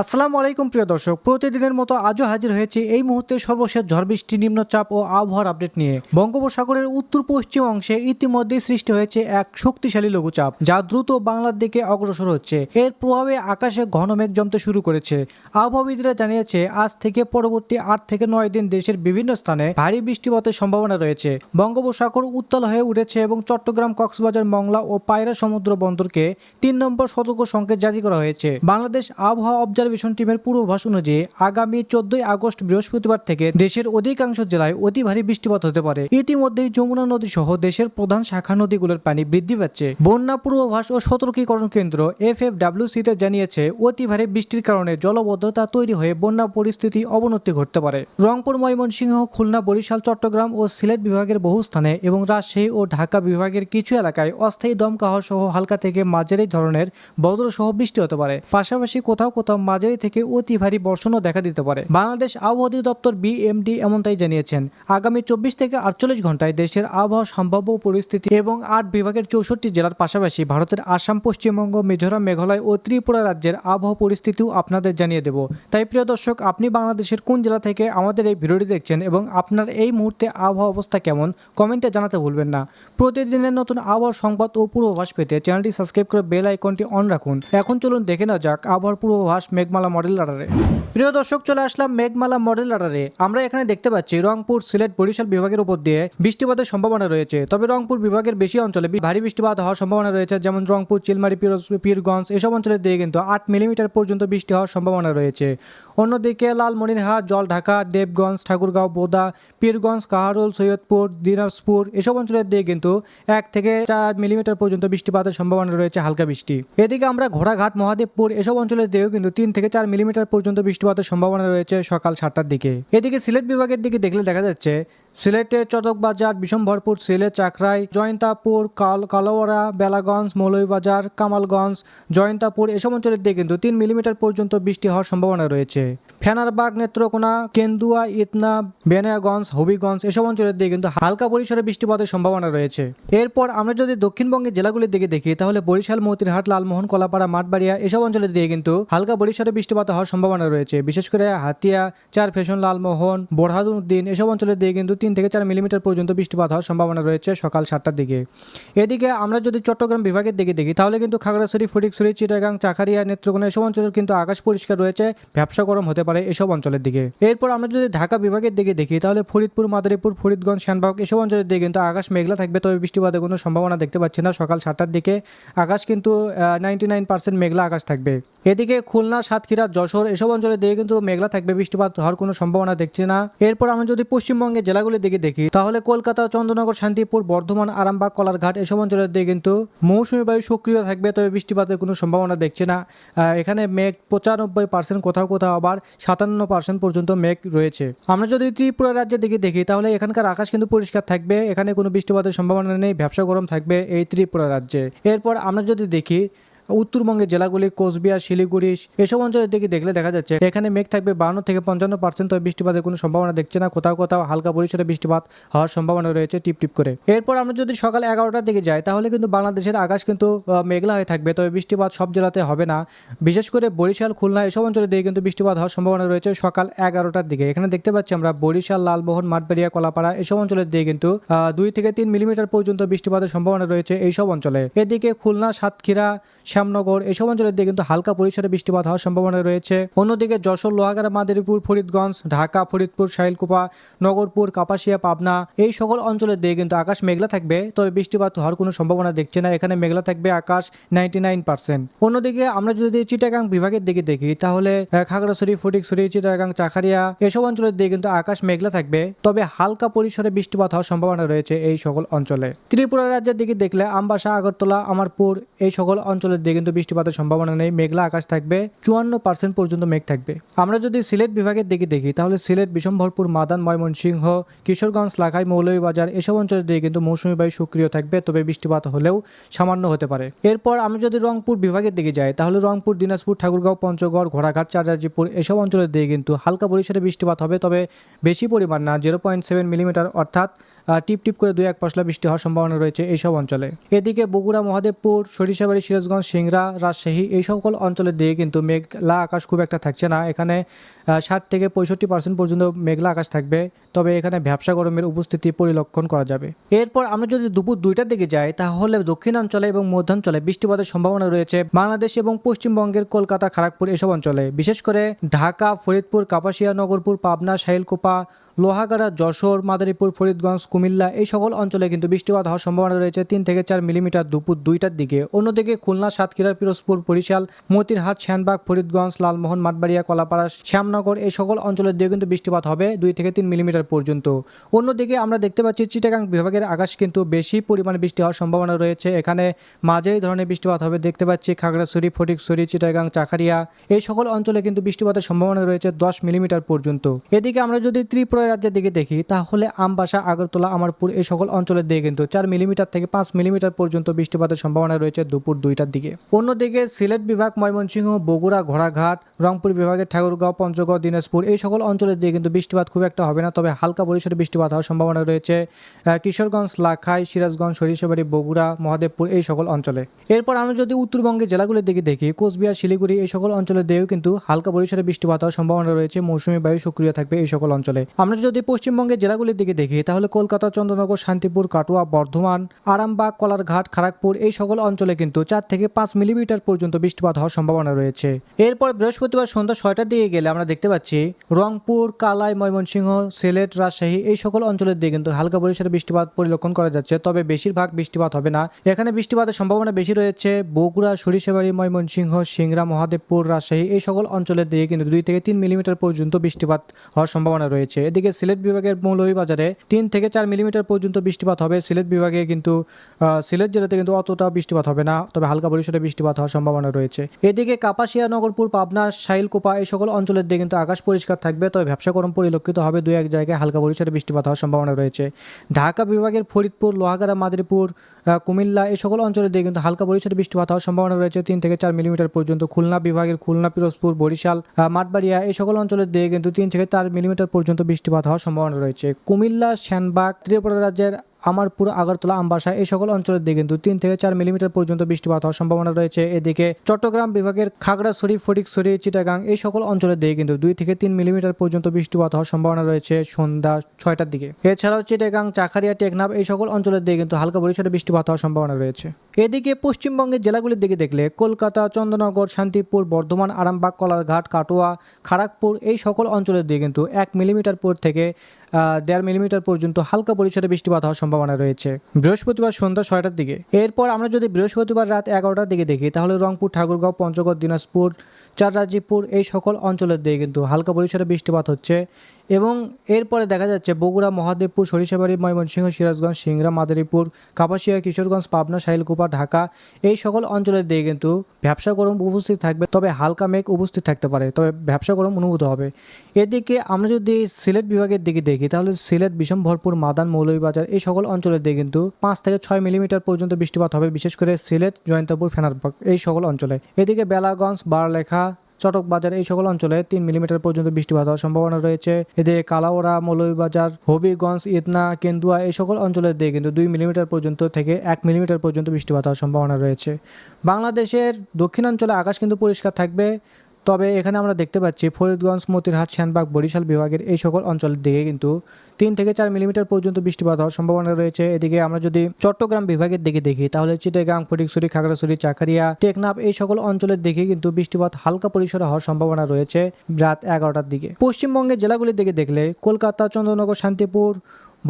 আসসালামু আলাইকুম, প্রিয় দর্শক। প্রতিদিনের মতো আজও হাজির হয়েছে এই মুহূর্তে সর্বশেষ ঝড় বৃষ্টি নিম্নচাপ ও আবহাওয়ার আপডেট নিয়ে। বঙ্গোপসাগরের উত্তর পশ্চিম অংশে ইতিমধ্যেই সৃষ্টি হয়েছে এক শক্তিশালী লঘুচাপ, যা দ্রুত বাংলার দিকে অগ্রসর হচ্ছে। এর প্রভাবে আকাশে ঘন মেঘ জমতে শুরু করেছে। আবহাওয়াবিদরা জানিয়েছে, আজ থেকে পরবর্তী আট থেকে নয় দিন দেশের বিভিন্ন স্থানে ভারী বৃষ্টিপাতের সম্ভাবনা রয়েছে। বঙ্গোপসাগর উত্তাল হয়ে উঠেছে এবং চট্টগ্রাম, কক্সবাজার, মংলা ও পায়রা সমুদ্র বন্দরকে তিন নম্বর সতর্ক সংকেত জারি করা হয়েছে। বাংলাদেশ আবহাওয়া অবজারভেশন টিমের পূর্বাভাস অনুযায়ী আগামী চোদ্দই আগস্ট বৃহস্পতিবার থেকে দেশের অধিকাংশ জেলায় অতি ভারী বৃষ্টিপাত হতে পারে। ইতিমধ্যেই যমুনা নদী সহ দেশের প্রধান শাখা নদীগুলোর পানি বৃদ্ধি পাচ্ছে। বন্যা পূর্বাভাস ও সতর্কীকরণ কেন্দ্র এফ এফ তে জানিয়েছে, অতি ভারী বৃষ্টির কারণে জলবদ্ধতা তৈরি হয়ে বন্যা পরিস্থিতি অবনতি ঘটতে পারে। রংপুর, ময়মনসিংহ, খুলনা, বরিশাল, চট্টগ্রাম ও সিলেট বিভাগের বহু স্থানে এবং রাজশাহী ও ঢাকা বিভাগের কিছু এলাকায় অস্থায়ী দমকাহ সহ হালকা থেকে মাঝারি ধরনের বজ্রসহ বৃষ্টি হতে পারে। পাশাপাশি কোথাও কোথাও মাঝারি থেকে অতি ভারী বর্ষণও দেখা দিতে পারে। বাংলাদেশ আবহাওয়া অধিদপ্তর বিএমডি এমনটাই জানিয়েছেন। আগামী চব্বিশ থেকে আটচল্লিশ ঘন্টায় দেশের আবহাওয়া সম্ভাব্য পরিস্থিতি এবং আট বিভাগের চৌষট্টি জেলার পাশাপাশি ভারতের আসাম, পশ্চিমবঙ্গ, মিজোরাম, মেঘালয় ও ত্রিপুরা রাজ্যের আবহাওয়া পরিস্থিতিও আপনাদের জানিয়ে দেব। তাই প্রিয় দর্শক, আপনি বাংলাদেশের কোন জেলা থেকে আমাদের এই ভিডিওটি দেখছেন এবং আপনার এই মুহূর্তে আবহাওয়া অবস্থা কেমন, কমেন্টে জানাতে ভুলবেন না। প্রতিদিনের নতুন আবহাওয়ার সংবাদ ও পূর্বাভাস পেতে চ্যানেলটি সাবস্ক্রাইব করে বেল আইকনটি অন রাখুন। এখন চলুন দেখে নেওয়া যাক আবহাওয়ার পূর্বাভাস মেঘমালা মডেল রাডারে। প্রিয় দর্শক, চলে আসলাম মেঘমালা মডেল রাডারে। আমরা এখানে দেখতে পাচ্ছি রংপুর সিলেট বরিশাল বিভাগের উপর দিয়ে বৃষ্টিপাতের সম্ভাবনা রয়েছে। তবে রংপুর বিভাগের বেশি অঞ্চলে ভারী বৃষ্টিপাত হওয়ার সম্ভাবনা রয়েছে। যেমন রংপুর, চিলমারি পীরগঞ্জ, এসব অঞ্চলের দিকে কিন্তু আট মিলিমিটার পর্যন্ত বৃষ্টি হওয়ার সম্ভাবনা রয়েছে। অন্যদিকে লালমনিরহাট, জলঢাকা, দেবগঞ্জ, ঠাকুরগাঁও, বোদা, পীরগঞ্জ, কাহারোল, সৈয়দপুর, দিনাজপুর, এসব অঞ্চলের দিকে কিন্তু এক থেকে চার মিলিমিটার পর্যন্ত বৃষ্টিপাতের সম্ভাবনা রয়েছে, হালকা বৃষ্টি। এদিকে আমরা ঘোড়াঘাট, মহাদেবপুর, এসব অঞ্চলের দিকেও কিন্তু তিন থেকে চার মিলিমিটার পর্যন্ত বৃষ্টিপাতের সম্ভাবনা রয়েছে সকাল সাতটার দিকে। এদিকে সিলেট বিভাগের দিকে দেখলে দেখা যাচ্ছে সিলেটে চটকবাজার বিশম্ভরপুর, সিলেট, চাকরাই, জয়ন্তাপুর, কাল কালোয়ারা বেলাগঞ্জ, মৌলভীবাজার, কামালগঞ্জ, জয়ন্তাপুর এসব অঞ্চলের দিকে কিন্তু তিন মিলিমিটার পর্যন্ত বৃষ্টি হওয়ার সম্ভাবনা রয়েছে। ফেনারবাগ, নেত্রকোনা, কেন্দুয়া, ইতনা, বেনাগঞ্জ, হবিগঞ্জ এসব অঞ্চলের দিকে কিন্তু হালকা পরিসরে বৃষ্টিপাতের সম্ভাবনা রয়েছে। এরপর আমরা যদি দক্ষিণবঙ্গের জেলাগুলির দিকে দেখি, তাহলে বরিশাল, মতিরহাট, লালমোহন, কলাপাড়া, মাঠবাড়িয়া এসব অঞ্চলের দিকে কিন্তু হালকা পরিসরে বৃষ্টিপাত হওয়ার সম্ভাবনা রয়েছে। বিশেষ করে হাতিয়া, চার ফেশন লালমোহন বোরহাদুদ্দিন এসব অঞ্চলের দিকে কিন্তু তিন থেকে চার মিলিমিটার পর্যন্ত বৃষ্টিপাত হওয়ার সম্ভাবনা রয়েছে সকাল সাতটার দিকে। এদিকে আমরা যদি চট্টগ্রাম বিভাগের দিকে দেখি, তাহলে কিন্তু খাগড়াছড়ি, ফটিকছড়ি, চিটাগাং, চাকারিয়া, নেত্রকোনা এসব অঞ্চলের কিন্তু আকাশ পরিষ্কার রয়েছে, ব্যবসা গরম হতে পারে এসব অঞ্চলের দিকে। এরপর আমরা যদি ঢাকা বিভাগের দিকে দেখি, তাহলে ফরিদপুর, মাদারীপুর, ফরিদগঞ্জ শ্যানবাগ এসব অঞ্চলের দিকে কিন্তু আকাশ মেঘলা থাকবে, তবে বৃষ্টিপাতের কোনো সম্ভাবনা দেখতে পাচ্ছি না সকাল সাতটার দিকে। আকাশ কিন্তু নাইনটি নাইন পার্সেন্ট মেঘলা আকাশ থাকবে। এদিকে খুলনা, সাতক্ষীরা, যশোর এসব অঞ্চলের দিকে কিন্তু মেঘলা থাকবে, বৃষ্টিপাত হওয়ার কোনো সম্ভাবনা দেখছি না। এরপর আমরা যদি পশ্চিমবঙ্গের জেলাগুলির দিকে দেখি, তাহলে কলকাতা, চন্দ্রনগর, শান্তিপুর, বর্ধমান, আরামবাগ, কলারঘাট এসব অঞ্চলের দিকে কিন্তু মৌসুমী বায়ু সক্রিয় থাকবে, তবে বৃষ্টিপাতের কোনো সম্ভাবনা দেখছি না। এখানে মেঘ পঁচানব্বই পার্সেন্ট কোথাও কোথাও আবার সাতান্ন পার্সেন্ট পর্যন্ত মেঘ রয়েছে। আমরা যদি ত্রিপুরা রাজ্যের দিকে দেখি, তাহলে এখানকার আকাশ কিন্তু পরিষ্কার থাকবে, এখানে কোনো বৃষ্টিপাতের সম্ভাবনা নেই, ব্যবসা গরম থাকবে এই ত্রিপুরা রাজ্যে। এরপর আমরা যদি দেখি উত্তরবঙ্গের জেলাগুলি কোচবিহার, শিলিগুড়ি, এসব অঞ্চলের দিকে দেখলে দেখা যাচ্ছে এখানে মেঘ থাকবে বান্ন থেকে পঞ্চান্ন পার্সেন্ট তবে বৃষ্টিপাতের কোনো সম্ভাবনা দেখছে না। কোথাও কোথাও হালকা পরিসরে বৃষ্টিপাত হওয়ার সম্ভাবনা রয়েছে, টিপ টিপ করে। এরপর আমরা যদি সকাল এগারোটার দিকে যাই, তাহলে কিন্তু বাংলাদেশের আকাশ কিন্তু মেঘলা হয়ে থাকবে, তবে বৃষ্টিপাত সব জেলাতে হবে না। বিশেষ করে বরিশাল, খুলনা, এসব অঞ্চলের দিকে কিন্তু বৃষ্টিপাত হওয়ার সম্ভাবনা রয়েছে সকাল এগারোটার দিকে। এখানে দেখতে পাচ্ছি আমরা বরিশাল, লালমোহন মাঠবেড়িয়া কলাপাড়া এসব অঞ্চলের দিকে কিন্তু দুই থেকে তিন মিলিমিটার পর্যন্ত বৃষ্টিপাতের সম্ভাবনা রয়েছে এইসব অঞ্চলে। এদিকে খুলনা, সাতক্ষীরা শ্যামনগর, এসব অঞ্চলের দিকে কিন্তু হালকা পরিসরে বৃষ্টিপাত হওয়ার সম্ভাবনা রয়েছে। অন্যদিকে যশোর, লোহাগাড়া, মাদারীপুর, ফরিদগঞ্জ, ঢাকা, ফরিদপুর, শাইলকুপা, নগরপুর, কাপাসিয়া, পাবনা এই সকল অঞ্চলের দিকে কিন্তু আকাশ মেঘলা থাকবে, তবে বৃষ্টিপাত হওয়ার কোনো সম্ভাবনা দেখছে না। এখানে মেঘলা থাকবে আকাশ নাইনটি অন্যদিকে আমরা যদি চিটাগাং বিভাগের দিকে দেখি, তাহলে খাগড়াছড়ি, ফটিকছড়ি, চিটাগাং, চাকারিয়া এসব অঞ্চলের দিকে কিন্তু আকাশ মেঘলা থাকবে, তবে হালকা পরিসরে বৃষ্টিপাত হওয়ার সম্ভাবনা রয়েছে এই সকল অঞ্চলে। ত্রিপুরা রাজ্যের দিকে দেখলে, আমবাসা, আগরতলা, আমারপুর এই সকল অঞ্চলের দিকে কিন্তু বৃষ্টিপাতের সম্ভাবনা নেই। মেঘলা আকাশ থাকবে, চুয়ান্ন পার্সেন্ট পর্যন্ত মেঘ থাকবে। আমরা যদি সিলেট বিভাগের দিকে দেখি, তাহলে সিলেট, বিশম্ভরপুর, মাদান, ময়মনসিংহ, কিশোরগঞ্জ, লাখাই, মৌলভীবাজার, এসব অঞ্চলের দিকে কিন্তু মৌসুমী বায়ু সক্রিয় থাকবে, তবে বৃষ্টিপাত হলেও সামান্য হতে পারে। এরপর আমি যদি রংপুর বিভাগের দিকে যাই, তাহলে রংপুর, দিনাজপুর, ঠাকুরগাঁও, পঞ্চগড়, ঘোড়াঘাট চাররাজিপুর এসব অঞ্চলের দিকে কিন্তু হালকা পরিসরে বৃষ্টিপাত হবে, তবে বেশি পরিমাণ না জিরো পয়েন্ট সেভেন মিলিমিটার অর্থাৎ টিপ টিপ করে দুই এক পশলা বৃষ্টি হওয়ার সম্ভাবনা রয়েছে এইসব অঞ্চলে। এদিকে বগুড়া, মহাদেবপুর, সরিষাবাড়ি, সিরাজগঞ্জ, সিংড়া, রাজশাহী এই সকল অঞ্চলের দিকে কিন্তু মেঘলা আকাশ খুব একটা থাকছে না। এখানে ষাট থেকে পঁয়ষট্টি পার্সেন্ট পর্যন্ত মেঘলা আকাশ থাকবে। তবে এখানে ভ্যাবসা গরমের উপস্থিতি পরিলক্ষণ করা যাবে। এরপর আমরা যদি দুপুর দুইটার দিকে যাই, তাহলে দক্ষিণাঞ্চলে এবং মধ্যাঞ্চলে বৃষ্টিপাতের সম্ভাবনা রয়েছে। বাংলাদেশ এবং পশ্চিমবঙ্গের কলকাতা খড়গপুর এসব অঞ্চলে। বিশেষ করে ঢাকা, ফরিদপুর, কাপাসিয়া, নগরপুর, পাবনা, শাইলকোপা লোহাগাড়া, যশোর, মাদারীপুর, ফরিদগঞ্জ, কুমিল্লা এই সকল অঞ্চলে কিন্তু বৃষ্টিপাত হওয়ার সম্ভাবনা রয়েছে। তিন থেকে চার মিলিমিটার দুপুর দুইটার দিকে। অন্যদিকে খুলনা, সাতক্ষীরা, পিরোজপুর, বরিশাল, মতিরহাট শ্যানবাগ ফরিদগঞ্জ, লালমোহন, মাঠবাড়িয়া, কলাপাড়া, শ্যামনগর এই সকল অঞ্চলের দিকে কিন্তু বৃষ্টিপাত হবে দুই থেকে তিন মিলিমিটার পর্যন্ত। অন্যদিকে আমরা দেখতে পাচ্ছি চিটাগাং বিভাগের আকাশ কিন্তু বেশি পরিমাণে বৃষ্টি হওয়ার সম্ভাবনা রয়েছে। এখানে মাঝারি ধরনের বৃষ্টিপাত হবে দেখতে পাচ্ছি খাগড়াছড়ি, ফটিকছড়ি, চিটাগাং চাখারিয়া এই সকল অঞ্চলে কিন্তু বৃষ্টিপাতের সম্ভাবনা রয়েছে দশ মিলিমিটার পর্যন্ত। এদিকে আমরা যদি ত্রিপুরা রাজ্যের দিকে দেখি, তাহলে আমবাসা আগরতলা, আমারপুর এই সকল অঞ্চলের দিকে কিন্তু চার মিলিমিটার থেকে পাঁচ মিলিমিটার পর্যন্ত বৃষ্টিপাতের সম্ভাবনা রয়েছে দুপুর দুইটার দিকে। অন্যদিকে সিলেট বিভাগ, ময়মনসিংহ, বগুড়া, ঘোড়াঘাট, রংপুর বিভাগের ঠাকুরগাঁও, পঞ্চগড়, দিনাজপুর এই সকল অঞ্চলের দিকে কিন্তু বৃষ্টিপাত খুব একটা হবে না, তবে হালকা পরিসরে বৃষ্টিপাত হওয়ার সম্ভাবনা রয়েছে কিশোরগঞ্জ, লাখাই, সিরাজগঞ্জ, সরিষাবাড়ি, বগুড়া, মহাদেবপুর এই সকল অঞ্চলে। এরপর আমরা যদি উত্তরবঙ্গের জেলাগুলির দিকে দেখি, কোচবিহার, শিলিগুড়ি এই সকল অঞ্চলের দিকেও কিন্তু হালকা পরিসরে বৃষ্টিপাত হওয়ার সম্ভাবনা রয়েছে, মৌসুমী বায়ু সক্রিয় থাকবে এই সকল অঞ্চলে। আমরা যদি পশ্চিমবঙ্গের জেলাগুলির দিকে দেখি, তাহলে কলকাতা, চন্দ্রনগর, শান্তিপুর, কাটোয়া, বর্ধমান, আরামবাগ, কলারঘাট খড়গপুর এই সকল অঞ্চলে কিন্তু চার থেকে পাঁচ মিলিমিটার পর্যন্ত বৃষ্টিপাত হওয়ার সম্ভাবনা রয়েছে। এরপর বৃহস্পতিবার সন্ধ্যা ছয়টার দিকে গেলে আমরা দেখতে পাচ্ছি, রংপুর, কালাই, ময়মনসিংহ, সিলেট, রাজশাহী এই সকল অঞ্চলের দিকে কিন্তু হালকা পরিসরে বৃষ্টিপাত পরিলক্ষণ করা যাচ্ছে, তবে বেশিরভাগ বৃষ্টিপাত হবে না। এখানে বৃষ্টিপাতের সম্ভাবনা বেশি রয়েছে, বগুড়া, সরিষাবাড়ি, ময়মনসিংহ সিংরা মহাদেবপুর, রাজশাহী এই সকল অঞ্চলের দিকে কিন্তু দুই থেকে তিন মিলিমিটার পর্যন্ত বৃষ্টিপাত হওয়ার সম্ভাবনা রয়েছে। এদিকে সিলেট বিভাগের মৌলভীবাজারে তিন থেকে চার মিলিমিটার পর্যন্ত বৃষ্টিপাত হবে। সিলেট বিভাগে কিন্তু সিলেট জেলাতে কিন্তু অতটা বৃষ্টিপাত হবে না, তবে হালকা পরিসরে বৃষ্টিপাত হওয়ার সম্ভাবনা রয়েছে। এদিকে কাপাসিয়া, নগরপুর, পাবনা, শাইলকোপা এই সকল অঞ্চলের দিকে কিন্তু আকাশ পরিষ্কার থাকবে, তবে ব্যবসা গরম পরিলক্ষিত হবে। দুই এক জায়গায় হালকা পরিসরে বৃষ্টিপাত হওয়ার সম্ভাবনা রয়েছে। ঢাকা বিভাগের ফরিদপুর, লোহাগাড়া, মাদারীপুর কুমিল্লা এই সকল অঞ্চলের দিকে কিন্তু হালকা পরিসরে বৃষ্টিপাত হওয়ার সম্ভাবনা রয়েছে। তিন থেকে চার মিলিমিটার পর্যন্ত খুলনা বিভাগের খুলনা, পিরোজপুর, বরিশাল মাঠবাড়িয়া এই সকল অঞ্চলের দিকে কিন্তু তিন থেকে চার মিলিমিটার পর্যন্ত বৃষ্টিপাত হওয়ার সম্ভাবনা রয়েছে। কুমিল্লা শ্যানবাগ ত্রিপুরা রাজ্যের আমারপুর আগরতলা, আমবাসা, এই সকল অঞ্চলের দিকে কিন্তু তিন থেকে চার মিলিমিটার পর্যন্ত বৃষ্টিপাত হওয়ার সম্ভাবনা রয়েছে। এদিকে চট্টগ্রাম বিভাগের খাগড়াছড়ি, ফটিকছড়ি, চিটাগাং এই সকল অঞ্চলের দিকে কিন্তু দুই থেকে তিন মিলিমিটার পর্যন্ত বৃষ্টিপাত হওয়ার সম্ভাবনা রয়েছে সন্ধ্যা ছয়টার দিকে। এছাড়াও চিটাগাং চাখারিয়া টেকনাফ এই সকল অঞ্চলের দিকে কিন্তু হালকা পরিসরে বৃষ্টিপাত হওয়ার সম্ভাবনা রয়েছে। এদিকে পশ্চিমবঙ্গের জেলাগুলির দিকে দেখলে কলকাতা, চন্দ্রনগর, শান্তিপুর, বর্ধমান, আরামবাগ, কলারঘাট, কাটোয়া খড়গপুর এই সকল অঞ্চলের দিকে কিন্তু এক মিলিমিটার পর থেকে দেড় মিলিমিটার পর্যন্ত হালকা পরিসরে বৃষ্টিপাত হওয়ার সম্ভাবনা রয়েছে। বৃহস্পতিবার সন্ধ্যা ছয়টার দিকে। এরপর আমরা যদি বৃহস্পতিবার রাত এগারোটার দিকে দেখি, তাহলে রংপুর, ঠাকুরগাঁও, পঞ্চগড়, দিনাজপুর চাররাজিপুর এই সকল অঞ্চলের দিকে কিন্তু হালকা পরিসরে বৃষ্টিপাত হচ্ছে। এবং এরপরে দেখা যাচ্ছে বগুড়া, মহাদেবপুর, সরিষাবাড়ি, ময়মনসিংহ, সিরাজগঞ্জ, সিংড়া, মাদারীপুর, কাপাসিয়া, কিশোরগঞ্জ, পাবনা, শাইলকুপা, ঢাকা এই সকল অঞ্চলের দিকে কিন্তু ব্যবসা গরম উপস্থিত থাকবে। তবে হালকা মেঘ উপস্থিত থাকতে পারে, তবে ব্যবসা গরম অনুভূত হবে। এদিকে আমরা যদি সিলেট বিভাগের দিকে দেখি, তাহলে সিলেট বিষম ভরপুর মাদান, মৌলভীবাজার এই সকল অঞ্চলের দিকে কিন্তু পাঁচ থেকে ছয় মিলিমিটার পর্যন্ত বৃষ্টিপাত হবে, বিশেষ করে সিলেট, জয়ন্তপুর, ফেনারবাগ এই সকল অঞ্চলে। এদিকে বেলাগঞ্জ, বারলেখা চটক বাজার এই সকল অঞ্চলে তিন মিলিমিটার পর্যন্ত বৃষ্টিপাত হওয়ার সম্ভাবনা রয়েছে। এতে কালাওড়া, মৌলভীবাজার, হবিগঞ্জ, ইতনা, কেন্দুয়া এই সকল অঞ্চলের দিয়ে কিন্তু দুই মিলিমিটার পর্যন্ত থেকে এক মিলিমিটার পর্যন্ত বৃষ্টিপাত হওয়ার সম্ভাবনা রয়েছে। বাংলাদেশের দক্ষিণাঞ্চলে আকাশ কিন্তু পরিষ্কার থাকবে। তবে এখানে আমরা দেখতে পাচ্ছি ফরিদগঞ্জ, মতিরহাট শ্যানবাগ বরিশাল বিভাগের এই সকল অঞ্চলের দিকে কিন্তু তিন থেকে চার মিলিমিটার পর্যন্ত বৃষ্টিপাত হওয়ার সম্ভাবনা রয়েছে। এদিকে আমরা যদি চট্টগ্রাম বিভাগের দিকে দেখি, তাহলে চিটাগাং, ফটিকছড়ি, খাগড়াছড়ি, চাকারিয়া, টেকনাফ এই সকল অঞ্চলের দিকে কিন্তু বৃষ্টিপাত হালকা পরিসরে হওয়ার সম্ভাবনা রয়েছে রাত এগারোটার দিকে। পশ্চিমবঙ্গের জেলাগুলির দিকে দেখলে কলকাতা, চন্দ্রনগর, শান্তিপুর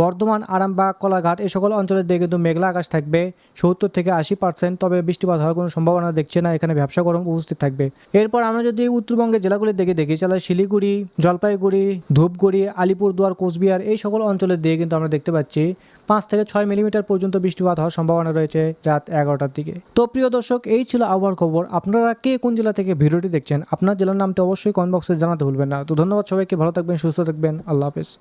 বর্ধমান, আরামবাগ, কলাঘাট এই সকল অঞ্চলের দিকে কিন্তু মেঘলা আকাশ থাকবে। সত্তর থেকে আশি পার্সেন্ট, তবে বৃষ্টিপাত হওয়ার কোনো সম্ভাবনা দেখছে না। এখানে ব্যবসা গরম উপস্থিত থাকবে। এরপর আমরা যদি উত্তরবঙ্গের জেলাগুলির দিকে দেখি, তাহলে শিলিগুড়ি, জলপাইগুড়ি, ধূপগুড়ি, আলিপুরদুয়ার, কোচবিহার এই সকল অঞ্চলের দিকে কিন্তু আমরা দেখতে পাচ্ছি পাঁচ থেকে ছয় মিলিমিটার পর্যন্ত বৃষ্টিপাত হওয়ার সম্ভাবনা রয়েছে রাত এগারোটার দিকে। তো প্রিয় দর্শক, এই ছিল আবহাওয়ার খবর। আপনারা কে কোন জেলা থেকে ভিডিওটি দেখছেন, আপনার জেলার নামটা অবশ্যই কমেন্ট বক্সে জানাতে ভুলবেন না। তো ধন্যবাদ সবাইকে, ভালো থাকবেন, সুস্থ থাকবেন, আল্লাহ হাফেজ।